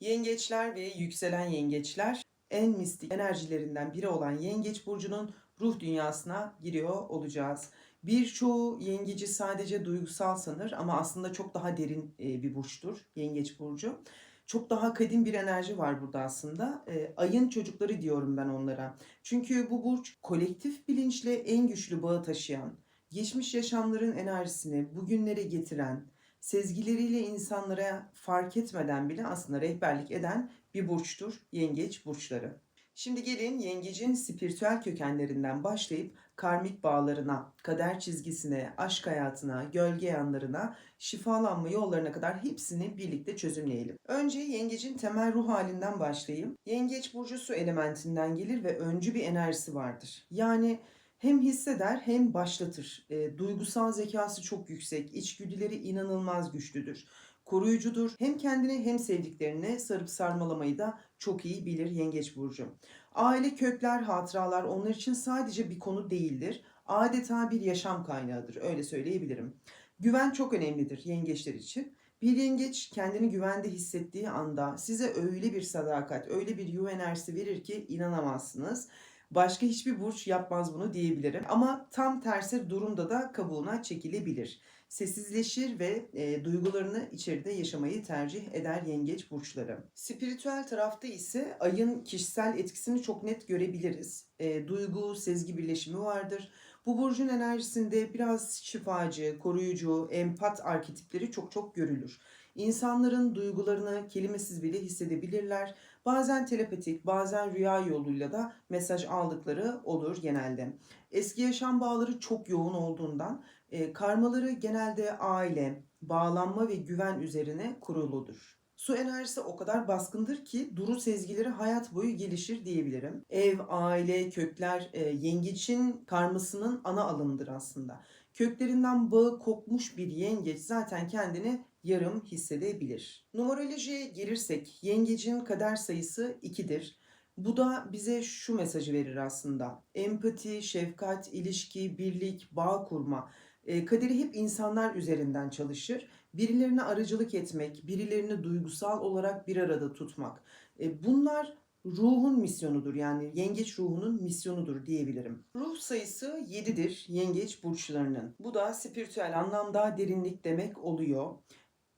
Yengeçler ve yükselen yengeçler en mistik enerjilerinden biri olan Yengeç burcunun ruh dünyasına giriyor olacağız. Birçoğu yengeci sadece duygusal sanır ama aslında çok daha derin e, bir burçtur Yengeç burcu. Çok daha kadim bir enerji var burada aslında. E, ayın çocukları diyorum ben onlara. Çünkü bu burç kolektif bilinçle en güçlü bağı taşıyan, geçmiş yaşamların enerjisini bugünlere getiren, sezgileriyle insanlara fark etmeden bile aslında rehberlik eden bir burçtur yengeç burçları. Şimdi gelin yengecin spiritüel kökenlerinden başlayıp karmik bağlarına, kader çizgisine, aşk hayatına, gölge yanlarına, şifalanma yollarına kadar hepsini birlikte çözümleyelim. Önce yengecin temel ruh halinden başlayayım. Yengeç burcu su elementinden gelir ve öncü bir enerjisi vardır. Yani hem hisseder hem başlatır. E, duygusal zekası çok yüksek, içgüdüleri inanılmaz güçlüdür. Koruyucudur. Hem kendini hem sevdiklerine sarıp sarmalamayı da çok iyi bilir Yengeç Burcu. Aile kökler, hatıralar onlar için sadece bir konu değildir. Adeta bir yaşam kaynağıdır. Öyle söyleyebilirim. Güven çok önemlidir yengeçler için. Bir yengeç kendini güvende hissettiği anda size öyle bir sadakat, öyle bir yuva enerjisi verir ki inanamazsınız. Başka hiçbir burç yapmaz bunu diyebilirim. Ama tam tersi durumda da kabuğuna çekilebilir. Sessizleşir ve e, duygularını içeride yaşamayı tercih eder yengeç burçları. Spiritüel tarafta ise ayın kişisel etkisini çok net görebiliriz. E, duygu, sezgi birleşimi vardır. Bu burcun enerjisinde biraz şifacı, koruyucu, empat arketipleri çok çok görülür. İnsanların duygularını kelimesiz bile hissedebilirler. Bazen telepatik, bazen rüya yoluyla da mesaj aldıkları olur genelde. Eski yaşam bağları çok yoğun olduğundan e, karmaları genelde aile, bağlanma ve güven üzerine kuruludur. Su enerjisi o kadar baskındır ki duru sezgileri hayat boyu gelişir diyebilirim. Ev, aile, kökler e, yengeçin karmasının ana alımıdır aslında. Köklerinden bağı kopmuş bir yengeç zaten kendini yarım hissedebilir. Numerolojiye gelirsek yengecin kader sayısı 2'dir. Bu da bize şu mesajı verir aslında. Empati, şefkat, ilişki, birlik, bağ kurma. E, kaderi hep insanlar üzerinden çalışır. Birilerine aracılık etmek, birilerini duygusal olarak bir arada tutmak. E, bunlar ruhun misyonudur yani yengeç ruhunun misyonudur diyebilirim. Ruh sayısı 7'dir yengeç burçlarının. Bu da spiritüel anlamda derinlik demek oluyor.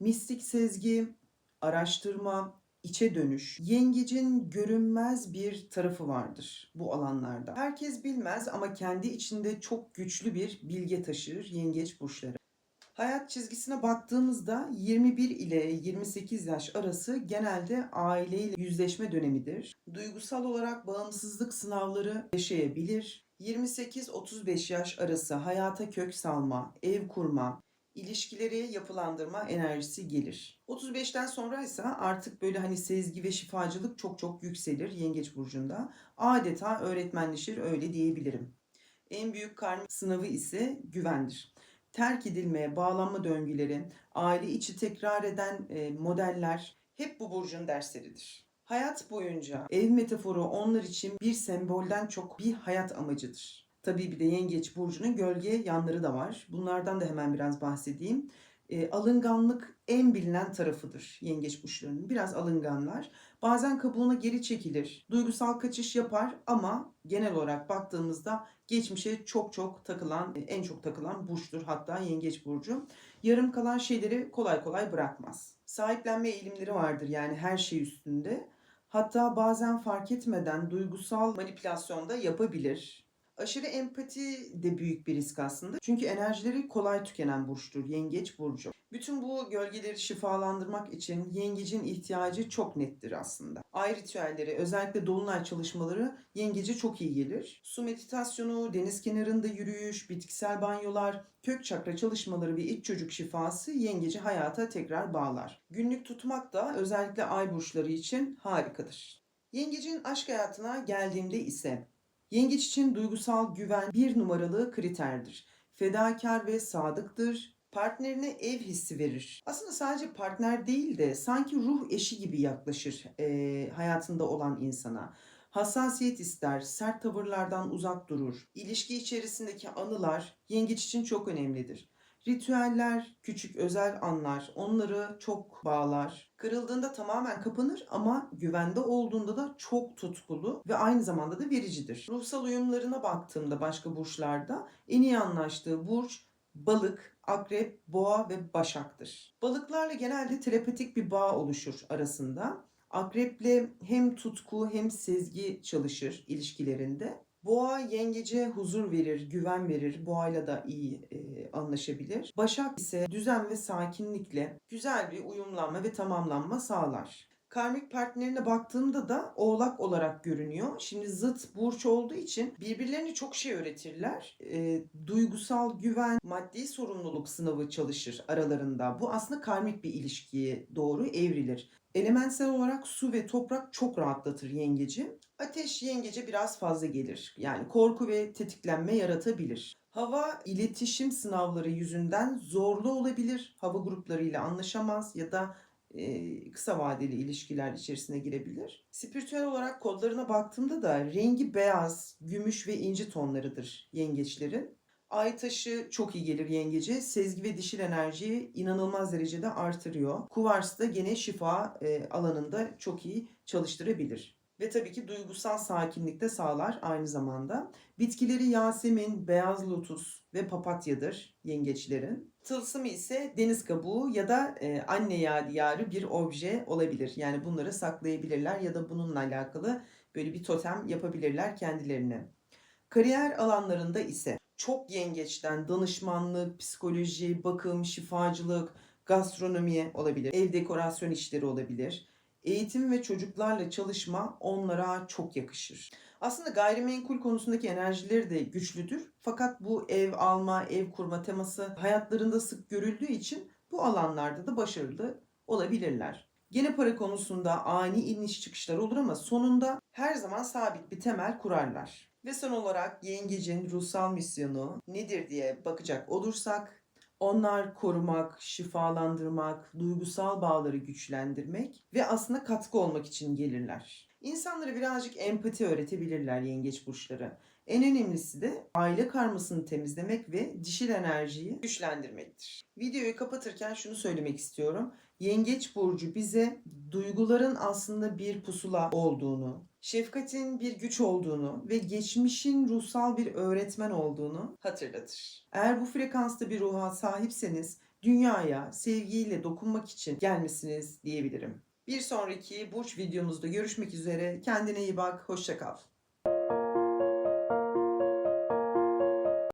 Mistik sezgi, araştırma, içe dönüş. Yengecin görünmez bir tarafı vardır bu alanlarda. Herkes bilmez ama kendi içinde çok güçlü bir bilge taşır yengeç burçları. Hayat çizgisine baktığımızda 21 ile 28 yaş arası genelde aileyle yüzleşme dönemidir. Duygusal olarak bağımsızlık sınavları yaşayabilir. 28-35 yaş arası hayata kök salma, ev kurma, ilişkileri yapılandırma enerjisi gelir. 35'ten sonra ise artık böyle hani sezgi ve şifacılık çok çok yükselir Yengeç burcunda. Adeta öğretmenleşir öyle diyebilirim. En büyük karmik sınavı ise güvendir. Terk edilmeye bağlanma döngüleri, aile içi tekrar eden e, modeller hep bu burcun dersleridir. Hayat boyunca ev metaforu onlar için bir sembolden çok bir hayat amacıdır. Tabii bir de yengeç burcunun gölge yanları da var. Bunlardan da hemen biraz bahsedeyim. E, alınganlık en bilinen tarafıdır yengeç burçlarının. Biraz alınganlar. Bazen kabuğuna geri çekilir. Duygusal kaçış yapar ama genel olarak baktığımızda geçmişe çok çok takılan, en çok takılan burçtur hatta yengeç burcu. Yarım kalan şeyleri kolay kolay bırakmaz. Sahiplenme eğilimleri vardır yani her şey üstünde. Hatta bazen fark etmeden duygusal manipülasyon da yapabilir. Aşırı empati de büyük bir risk aslında. Çünkü enerjileri kolay tükenen burçtur. Yengeç burcu. Bütün bu gölgeleri şifalandırmak için yengecin ihtiyacı çok nettir aslında. Ay ritüelleri, özellikle dolunay çalışmaları yengece çok iyi gelir. Su meditasyonu, deniz kenarında yürüyüş, bitkisel banyolar, kök çakra çalışmaları ve iç çocuk şifası yengeci hayata tekrar bağlar. Günlük tutmak da özellikle ay burçları için harikadır. Yengecin aşk hayatına geldiğimde ise Yengeç için duygusal güven bir numaralı kriterdir. Fedakar ve sadıktır. Partnerine ev hissi verir. Aslında sadece partner değil de sanki ruh eşi gibi yaklaşır e, hayatında olan insana. Hassasiyet ister, sert tavırlardan uzak durur. İlişki içerisindeki anılar yengeç için çok önemlidir. Ritüeller, küçük özel anlar onları çok bağlar. Kırıldığında tamamen kapanır ama güvende olduğunda da çok tutkulu ve aynı zamanda da vericidir. Ruhsal uyumlarına baktığımda başka burçlarda en iyi anlaştığı burç balık, akrep, boğa ve başaktır. Balıklarla genelde telepatik bir bağ oluşur arasında. Akreple hem tutku hem sezgi çalışır ilişkilerinde. Boğa yengece huzur verir, güven verir. Boğayla da iyi e, anlaşabilir. Başak ise düzen ve sakinlikle güzel bir uyumlanma ve tamamlanma sağlar. Karmik partnerine baktığımda da oğlak olarak görünüyor. Şimdi zıt burç olduğu için birbirlerine çok şey öğretirler. E, duygusal güven, maddi sorumluluk sınavı çalışır aralarında. Bu aslında karmik bir ilişkiye doğru evrilir. Elementsel olarak su ve toprak çok rahatlatır yengeci. Ateş yengece biraz fazla gelir. Yani korku ve tetiklenme yaratabilir. Hava iletişim sınavları yüzünden zorlu olabilir. Hava gruplarıyla anlaşamaz ya da e, kısa vadeli ilişkiler içerisine girebilir. Spiritüel olarak kodlarına baktığımda da rengi beyaz, gümüş ve inci tonlarıdır yengeçlerin. Ay taşı çok iyi gelir yengece. Sezgi ve dişil enerjiyi inanılmaz derecede artırıyor. Kuvars da gene şifa e, alanında çok iyi çalıştırabilir. Ve tabii ki duygusal sakinlik de sağlar aynı zamanda. Bitkileri Yasemin, beyaz lotus ve papatyadır yengeçlerin. Tılsımı ise deniz kabuğu ya da e, anne yadigarı bir obje olabilir. Yani bunları saklayabilirler ya da bununla alakalı böyle bir totem yapabilirler kendilerine. Kariyer alanlarında ise çok yengeçten danışmanlık, psikoloji, bakım, şifacılık, gastronomi olabilir. Ev dekorasyon işleri olabilir. Eğitim ve çocuklarla çalışma onlara çok yakışır. Aslında gayrimenkul konusundaki enerjileri de güçlüdür. Fakat bu ev alma, ev kurma teması hayatlarında sık görüldüğü için bu alanlarda da başarılı olabilirler. Gene para konusunda ani iniş çıkışlar olur ama sonunda her zaman sabit bir temel kurarlar. Ve son olarak yengecin ruhsal misyonu nedir diye bakacak olursak onlar korumak, şifalandırmak, duygusal bağları güçlendirmek ve aslında katkı olmak için gelirler. İnsanlara birazcık empati öğretebilirler yengeç burçları. En önemlisi de aile karmasını temizlemek ve dişil enerjiyi güçlendirmektir. Videoyu kapatırken şunu söylemek istiyorum. Yengeç burcu bize duyguların aslında bir pusula olduğunu, şefkatin bir güç olduğunu ve geçmişin ruhsal bir öğretmen olduğunu hatırlatır. Eğer bu frekansta bir ruha sahipseniz dünyaya sevgiyle dokunmak için gelmişsiniz diyebilirim. Bir sonraki burç videomuzda görüşmek üzere. Kendine iyi bak, hoşça kal.